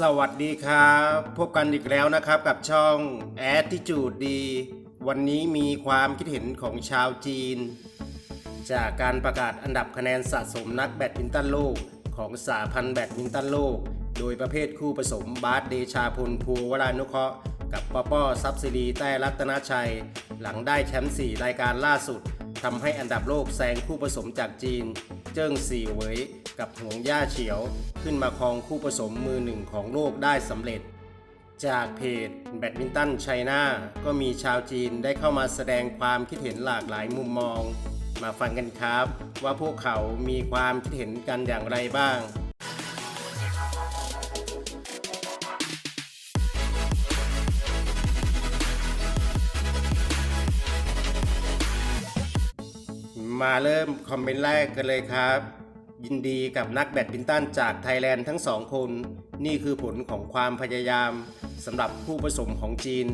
สวัสดีครับ พบกันอีกแล้วนะครับกับช่อง Attitude ดี วันนี้มีความคิดเห็นของชาวจีน จากการประกาศอันดับคะแนนสะสมนักแบดมินตันโลกของสาพันธ์แบดมินตันโลก โดยประเภทคู่ผสมบาสเดชาพลภูวรานุเคราะห์กับปอป้อซับซิรีแต้รัตนชัย หลังได้แชมป์4รายการล่าสุด ทำให้อันดับโลกแซงคู่ผสมจากจีน เจิ้งสี่เหวยกับหงย่าเฉียว ขึ้นมาครองคู่ผสมมือหนึ่งของโลกได้สำเร็จ จากเพจแบดมินตันไชน่าก็มีชาวจีนได้เข้ามาแสดงความคิดเห็นหลากหลายมุมมอง มาฟังกันครับ ว่าพวกเขามีความคิดเห็นกันอย่างไรบ้าง มาเริ่มคอมเมนต์แรกกันเลยครับ ยินดีกับนักแบดมินตันจากไทยแลนด์ทั้งสองคน นี่คือผลของความพยายามสำหรับผู้ผสมของจีน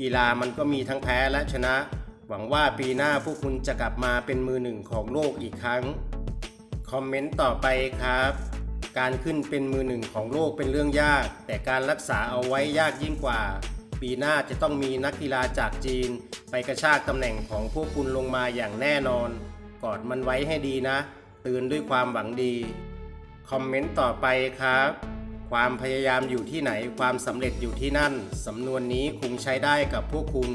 กีฬามันก็มีทั้งแพ้และชนะ หวังว่าปีหน้าพวกคุณจะกลับมาเป็นมือหนึ่งของโลกอีกครั้ง คอมเมนต์ต่อไปครับ การขึ้นเป็นมือหนึ่งของโลกเป็นเรื่องยาก แต่การรักษาเอาไว้ยากยิ่งกว่า ปีหน้าจะต้องมีนักกีฬาจากจีน ไปกระชากตำแหน่งของพวกคุณลงมาอย่างแน่นอน กอดมันไว้ให้ดีนะ ตือนด้วยความหวังดี คอมเมนต์ต่อไปครับ ความพยายามอยู่ที่ไหนความสำเร็จอยู่ที่นั่น สำนวนนี้คงใช้ได้กับพวกคุณ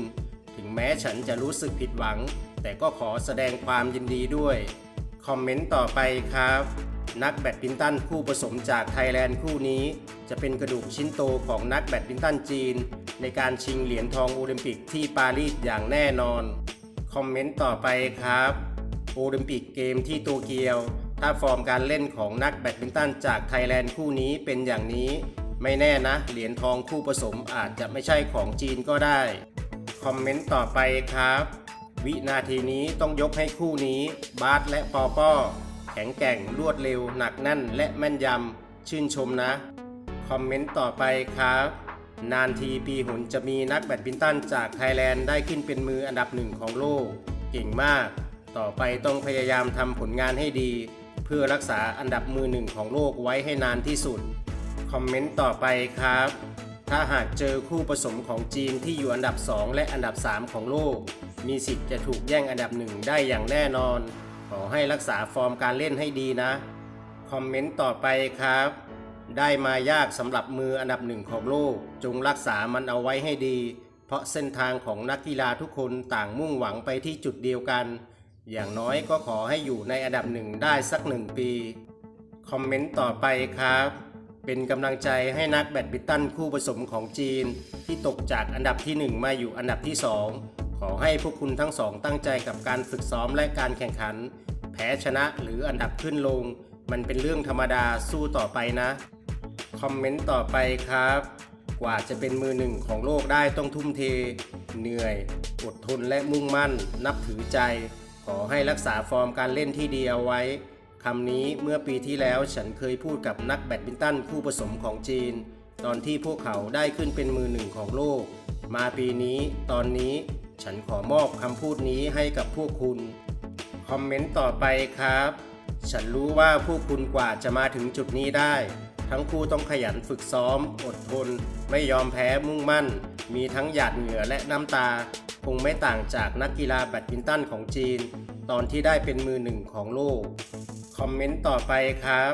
ถึงแม้ฉันจะรู้สึกผิดหวัง แต่ก็ขอแสดงความยินดีด้วย คอมเมนต์ต่อไปครับนักแบดมินตันคู่ผสมจากไทยแลนด์คู่นี้ จะเป็นกระดูกชิ้นโตของนักแบดมินตันจีน ในการชิงเหรียญทองโอลิมปิกที่ปารีสอย่างแน่นอน คอมเมนต์ต่อไปครับ โอลิมปิกเกมที่โตเกียว ถ้าฟอร์มการเล่นของนักแบดมินตันจากไทยแลนด์คู่นี้เป็นอย่างนี้ ไม่แน่นะ เหรียญทองคู่ผสมอาจจะไม่ใช่ของจีนก็ได้ คอมเมนต์ต่อไปครับ วินาทีนี้ต้องยกให้คู่นี้ บาสและปอป้อแข็งแกร่งรวดเร็วหนักแน่นและแม่นยำชื่นชมนะ คอมเมนต์ต่อไปครับนานทีปีหนจะมีนักแบดมินตันจากไทยแลนด์ได้ขึ้นเป็นมืออันดับหนึ่งของโลก เก่งมาก ต่อไปต้องพยายามทำผลงานให้ดี เพื่อรักษาอันดับมือหนึ่งของโลกไว้ให้นานที่สุด คอมเมนต์ต่อไปครับ ถ้าหากเจอคู่ผสมของจีนที่อยู่อันดับ 2 และอันดับ 3 ของโลก มีสิทธิ์จะถูกแย่งอันดับหนึ่งได้อย่างแน่นอน ขอให้รักษาฟอร์มการเล่นให้ดีนะ คอมเมนต์ต่อไปครับ ได้มายากสำหรับมืออันดับหนึ่งของโลก จงรักษามันเอาไว้ให้ดีเพราะเส้นทางของนักกีฬาทุกคนต่างมุ่งหวังไปที่จุดเดียวกัน อย่างน้อยก็ขอให้อยู่ในอันดับหนึ่งได้สักหนึ่งปี คอมเมนต์ต่อไปครับ เป็นกำลังใจให้นักแบดมินตันคู่ผสมของจีน ที่ตกจากอันดับที่ 1 มาอยู่อันดับที่ 2 ขอให้พวกคุณทั้งสองตั้งใจกับการฝึกซ้อมและการแข่งขัน แพ้ชนะหรืออันดับขึ้นลง มันเป็นเรื่องธรรมดาสู้ต่อไปนะ คอมเมนต์ต่อไปครับกว่าจะเป็นมือหนึ่งของโลกได้ต้องทุ่มเท เหนื่อย อดทนและมุ่งมั่น นับถือใจ ขอให้รักษาฟอร์มการเล่นที่ดีเอาไว้คำนี้เมื่อปีที่แล้วฉันเคยพูดกับนักแบดมินตันคู่ผสมของจีน ตอนที่พวกเขาได้ขึ้นเป็นมือหนึ่งของโลก มาปีนี้ตอนนี้ฉันขอมอบคำพูดนี้ให้กับพวกคุณ คอมเมนต์ต่อไปครับ ฉันรู้ว่าพวกคุณกว่าจะมาถึงจุดนี้ได้ ทั้งคู่ต้องขยันฝึกซ้อม อดทน ไม่ยอมแพ้มุ่งมั่น มีทั้งหยาดเหงื่อและน้ำตา คงไม่ต่างจากนักกีฬาแบดมินตันของจีน ตอนที่ได้เป็นมือหนึ่งของโลก คอมเมนต์ต่อไปครับ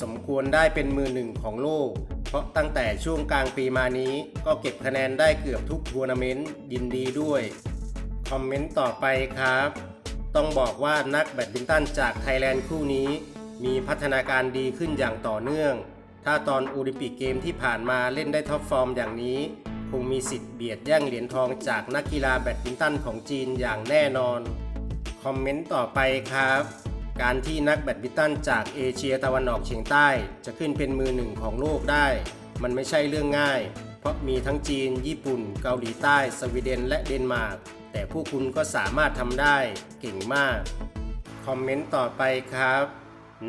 สมควรได้เป็นมือหนึ่งของโลก เพราะตั้งแต่ช่วงกลางปีมานี้ ก็เก็บคะแนนได้เกือบทุกทัวร์นาเมนต์ยินดีด้วย คอมเมนต์ต่อไปครับ ต้องบอกว่านักแบดมินตันจากไทยแลนด์คู่นี้มีพัฒนาการดีขึ้นอย่างต่อเนื่อง ถ้าตอนโอลิมปิกเกมที่ผ่านมาเล่นได้ท็อปฟอร์มอย่างนี้ คงมีสิทธิ์เบียดแย่งเหรียญทองจากนักกีฬาแบดมินตันของจีนอย่างแน่นอน คอมเมนต์ต่อไปครับ การที่นักแบดมินตันจากเอเชียตะวันออกเฉียงใต้ จะขึ้นเป็นมือหนึ่งของโลกได้ มันไม่ใช่เรื่องง่าย เพราะมีทั้งจีน ญี่ปุ่น เกาหลีใต้ สวีเดน และเดนมาร์ก แต่ผู้คุณก็สามารถทำได้เก่งมาก คอมเมนต์ต่อไปครับ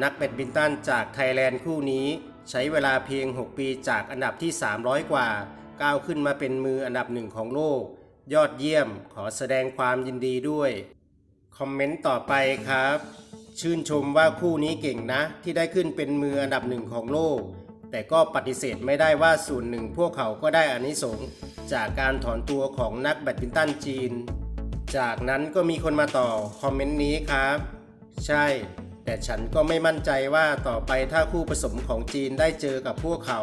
นักแบดมินตันจากไทยแลนด์คู่นี้ ใช้เวลาเพียง 6 ปีจากอันดับที่ 300 กว่า ก้าวขึ้นมาเป็นมืออันดับหนึ่งของโลก ยอดเยี่ยมขอแสดงความยินดีด้วย คอมเมนต์ต่อไปครับ ชื่นชมว่าคู่นี้เก่งนะ ที่ได้ขึ้นเป็นมืออันดับหนึ่งของโลกแแต่ก็ปฏิเสธไม่ได้ว่าส่วนหนึ่งพวกเขาก็ได้อานิสงส์จากการถอนตัวของนักแบดมินตันจีน จากนั้นก็มีคนมาต่อคอมเมนต์นี้ครับ ใช่ แต่ฉันก็ไม่มั่นใจว่าต่อไปถ้าคู่ผสมของจีนได้เจอกับพวกเขา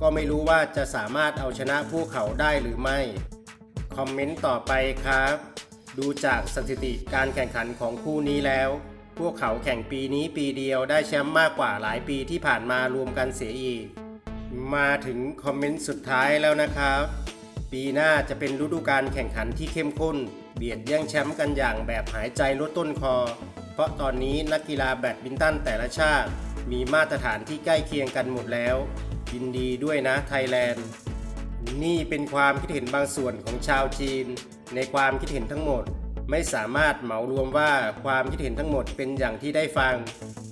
ก็ไม่รู้ว่าจะสามารถเอาชนะพวกเขาได้หรือไม่ คอมเมนต์ต่อไปครับ ดูจากสถิติการแข่งขันของคู่นี้แล้ว พวกเขาแข่งปีนี้ปีเดียวได้แชมป์มากกว่าหลายปีที่ผ่านมารวมกันเสียอีก มาถึงคอมเมนต์สุดท้ายแล้วนะครับ ปีหน้าจะเป็นฤดูการแข่งขันที่เข้มข้น เบียดแย่งแชมป์กันอย่างแบบหายใจลดต้นคอ เพราะตอนนี้นักกีฬาแบดมินตันแต่ละชาติ มีมาตรฐานที่ใกล้เคียงกันหมดแล้ว ยินดีด้วยนะไทยแลนด์ นี่เป็นความคิดเห็นบางส่วนของชาวจีน ในความคิดเห็นทั้งหมด ไม่สามารถเหมารวมว่าความคิดเห็นทั้งหมดเป็นอย่างที่ได้ฟัง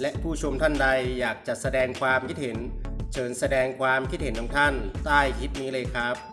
และผู้ชมท่านใดอยากจะแสดงความคิดเห็น เชิญแสดงความคิดเห็นของท่านใต้คลิปนี้เลยครับ